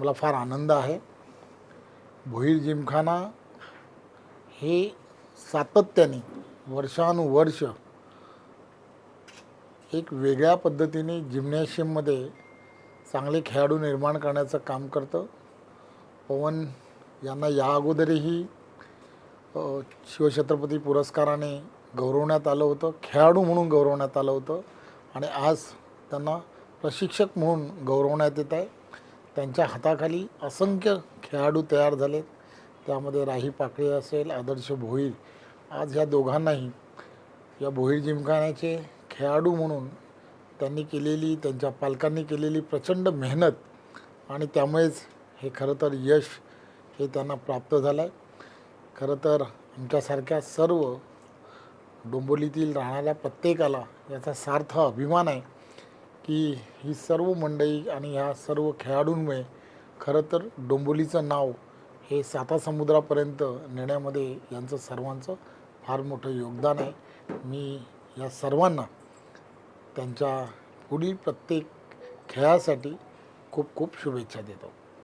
मला फार आनंद आहे. भोईर जिमखाना हे सातत्याने वर्षानुवर्ष एक वेगळ्या पद्धतीने जिम्नॅशियममध्ये चांगले खेळाडू निर्माण करण्याचं काम करतं. पवन यांना या अगोदरही शिवछत्रपती पुरस्काराने गौरवण्यात आलं होतं. खेळाडू म्हणून गौरवण्यात आलं होतं. आणि आज त्यांना प्रशिक्षक म्हणून गौरवण्यात येत आहे. त्यांच्या हाताखाली असंख्य खेळाडू तयार झालेत. त्यामध्ये राही पाकळे असेल आदर्श भोईर. आज ह्या दोघांनाही या भोईर जिमखान्याचे खेळाडू म्हणून त्यांनी केलेली त्यांच्या पालकांनी केलेली प्रचंड मेहनत आणि त्यामुळेच हे खरं तर यश हे त्यांना प्राप्त झालं आहे खरं तर आमच्यासारख्या सर्व डोंबोलीतील राहणाऱ्या प्रत्येकाला याचा सार्थ अभिमान आहे. की ही सर्व मंडळी आणि ह्या सर्व खेळाडूंमुळे खरं तर डोंबोलीचं नाव हे साता समुद्रापर्यंत नेण्यामध्ये यांचं सर्वांचं फार मोठं योगदान आहे. मी या सर्वांना त्यांच्या पुढील प्रत्येक खेळासाठी खूप खूप शुभेच्छा देतो.